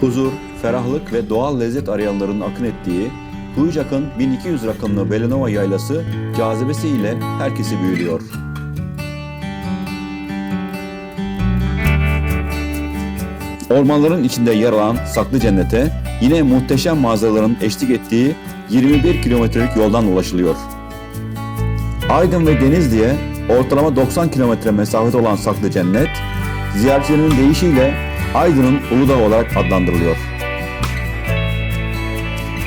Huzur, ferahlık ve doğal lezzet arayanların akın ettiği Kuyucak'ın 1200 rakımlı Belenova yaylası cazibesiyle herkesi büyülüyor. Ormanların içinde yer alan Saklı Cennet'e yine muhteşem manzaraların eşlik ettiği 21 kilometrelik yoldan ulaşılıyor. Aydın ve Denizli'ye ortalama 90 kilometre mesafede olan Saklı Cennet, ziyaretçilerinin deyişiyle Aydın'ın Uludağ olarak adlandırılıyor.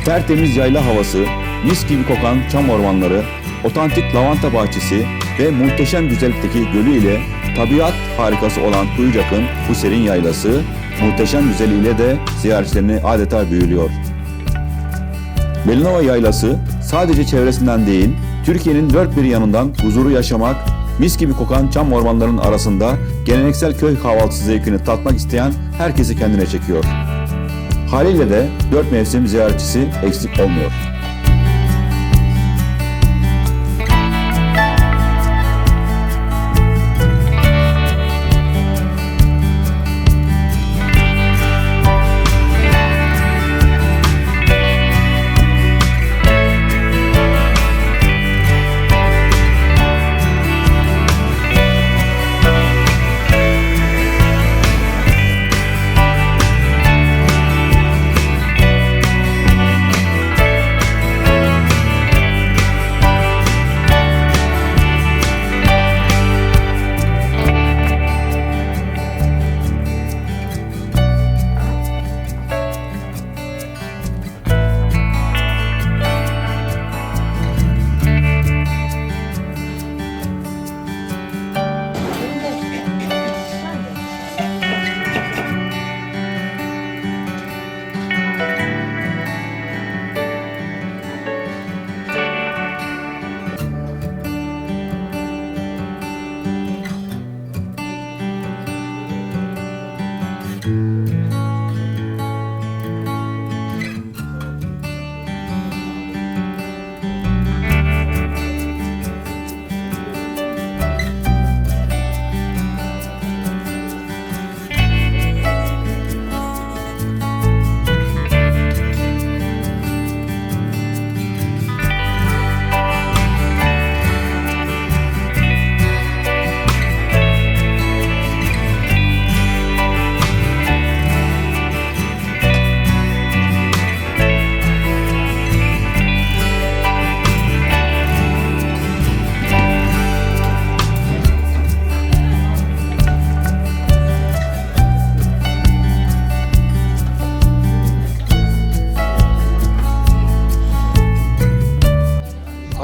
Tertemiz yayla havası, mis gibi kokan çam ormanları, otantik lavanta bahçesi ve muhteşem güzellikteki gölü ile tabiat harikası olan Kuyucak'ın bu serin yaylası, muhteşem güzelliğiyle de ziyaretçilerini adeta büyülüyor. Belinova Yaylası sadece çevresinden değil, Türkiye'nin dört bir yanından huzuru yaşamak, mis gibi kokan çam ormanlarının arasında geleneksel köy kahvaltısı zevkini tatmak isteyen herkesi kendine çekiyor. Haliyle de dört mevsim ziyaretçisi eksik olmuyor.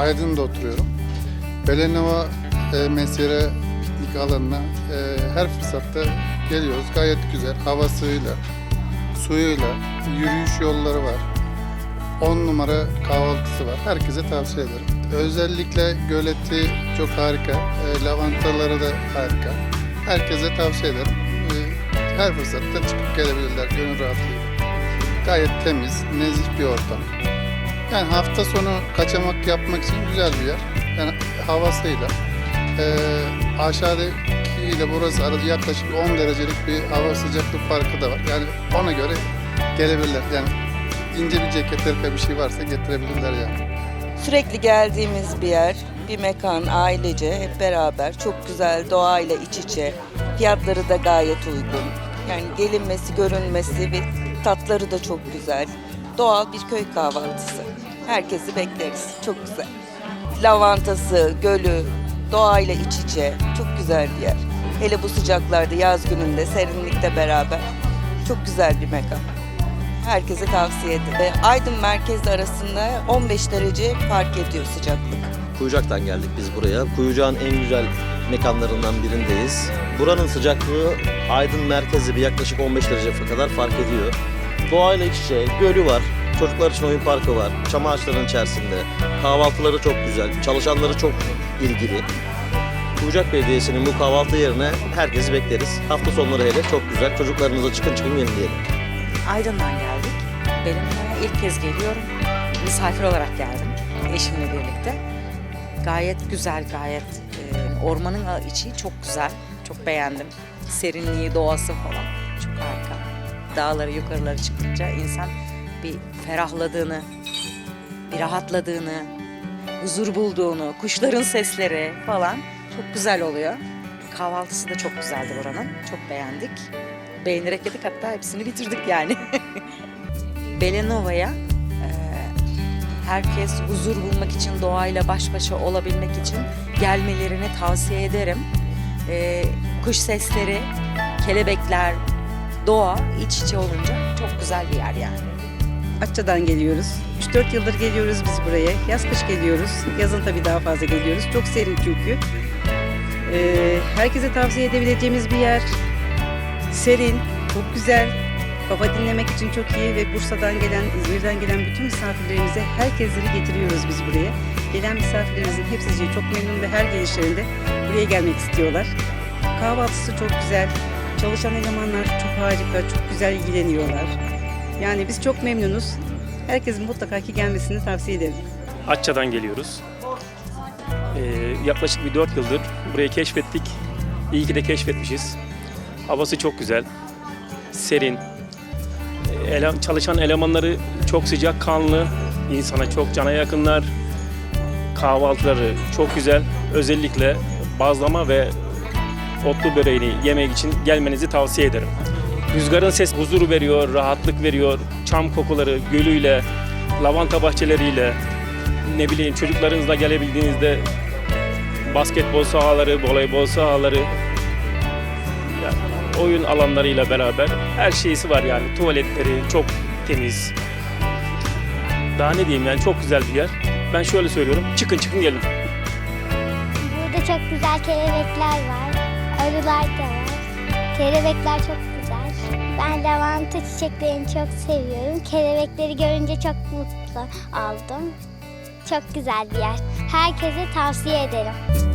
Aydın'da oturuyorum. Belenova e, mesire piknik alanına e, her fırsatta geliyoruz. Gayet güzel. Havasıyla, suyuyla, yürüyüş yolları var. 10 numara kahvaltısı var. Herkese tavsiye ederim. Özellikle göleti çok harika. E, lavantaları da harika. Herkese tavsiye ederim. E, her fırsatta çıkıp gelebilirler gönül rahatlığıyla. Gayet temiz, nezih bir ortam. Yani hafta sonu kaçamak yapmak için güzel bir yer. Yani havasıyla. Ee, aşağıdaki ile burası arada yaklaşık 10 derecelik bir hava sıcaklık farkı da var. Yani ona göre gelebilirler. Yani ince bir ceket, bir şey varsa getirebilirler yani. Sürekli geldiğimiz bir yer, bir mekan, ailece hep beraber çok güzel doğayla iç içe. Fiyatları da gayet uygun. Yani gelinmesi, görünmesi ve tatları da çok güzel. Doğal bir köy kahvaltısı. Herkesi bekleriz. Çok güzel. Lavantası, gölü, doğayla iç içe. Çok güzel bir yer. Hele bu sıcaklarda, yaz gününde, serinlikte beraber. Çok güzel bir mekan. Herkese tavsiye ederim. Aydın merkezle arasında 15 derece fark ediyor sıcaklık. Kuyucak'tan geldik biz buraya. Kuyucak'ın en güzel mekanlarından birindeyiz. Buranın sıcaklığı Aydın merkezi bir yaklaşık 15 derece kadar fark ediyor. Doğayla iç içe, gölü var, çocuklar için oyun parkı var, çam ağaçlarının içerisinde. Kahvaltıları çok güzel, çalışanları çok ilgili. Kuyucak Belediyesi'nin bu kahvaltı yerine herkesi bekleriz. Hafta sonları hele çok güzel. Çocuklarınıza çıkın çıkın gelin diyelim. Aydın'dan geldik. Benim ilk kez geliyorum. Misafir olarak geldim eşimle birlikte. Gayet güzel, gayet e, ormanın içi çok güzel. Çok beğendim. Serinliği, doğası falan çok harika. Dağları yukarıları çıktıkça insan bir ferahladığını, bir rahatladığını, huzur bulduğunu, kuşların sesleri falan çok güzel oluyor. Kahvaltısı da çok güzeldi buranın. Çok beğendik. Beğenerek yedik hatta hepsini bitirdik yani. Belenova'ya e, herkes huzur bulmak için, doğayla baş başa olabilmek için gelmelerini tavsiye ederim. E, kuş sesleri, kelebekler, doğa iç içe olunca çok güzel bir yer yani. Akça'dan geliyoruz. 3-4 yıldır geliyoruz biz buraya. Yaz kış geliyoruz. Yazın tabii daha fazla geliyoruz. Çok serin çünkü. Ee, herkese tavsiye edebileceğimiz bir yer. Serin, çok güzel. Kafa dinlemek için çok iyi ve Bursa'dan gelen, İzmir'den gelen bütün misafirlerimize herkesleri getiriyoruz biz buraya. Gelen misafirlerimizin hepsi çok memnun ve her gelişlerinde buraya gelmek istiyorlar. Kahvaltısı çok güzel. Çalışan elemanlar çok harika, çok güzel ilgileniyorlar. Yani biz çok memnunuz. Herkesin mutlaka ki gelmesini tavsiye ederim. Atça'dan geliyoruz. Ee, yaklaşık bir 4 yıldır burayı keşfettik. İyi ki de keşfetmişiz. Havası çok güzel. Serin. Ee, ele- çalışan elemanları çok sıcak kanlı. insana çok cana yakınlar. Kahvaltıları çok güzel. Özellikle bazlama ve otlu böreğini yemek için gelmenizi tavsiye ederim. Rüzgarın ses huzur veriyor, rahatlık veriyor. Çam kokuları, gölüyle, lavanta bahçeleriyle, ne bileyim çocuklarınızla gelebildiğinizde basketbol sahaları, voleybol sahaları, oyun alanlarıyla beraber her şeysi var yani. Tuvaletleri çok temiz. Daha ne diyeyim yani çok güzel bir yer. Ben şöyle söylüyorum, çıkın çıkın gelin. Burada çok güzel kelebekler var. Arılar da var. Kelebekler çok güzel. Ben lavanta çiçeklerini çok seviyorum. Kelebekleri görünce çok mutlu oldum. Çok güzel bir yer. Herkese tavsiye ederim.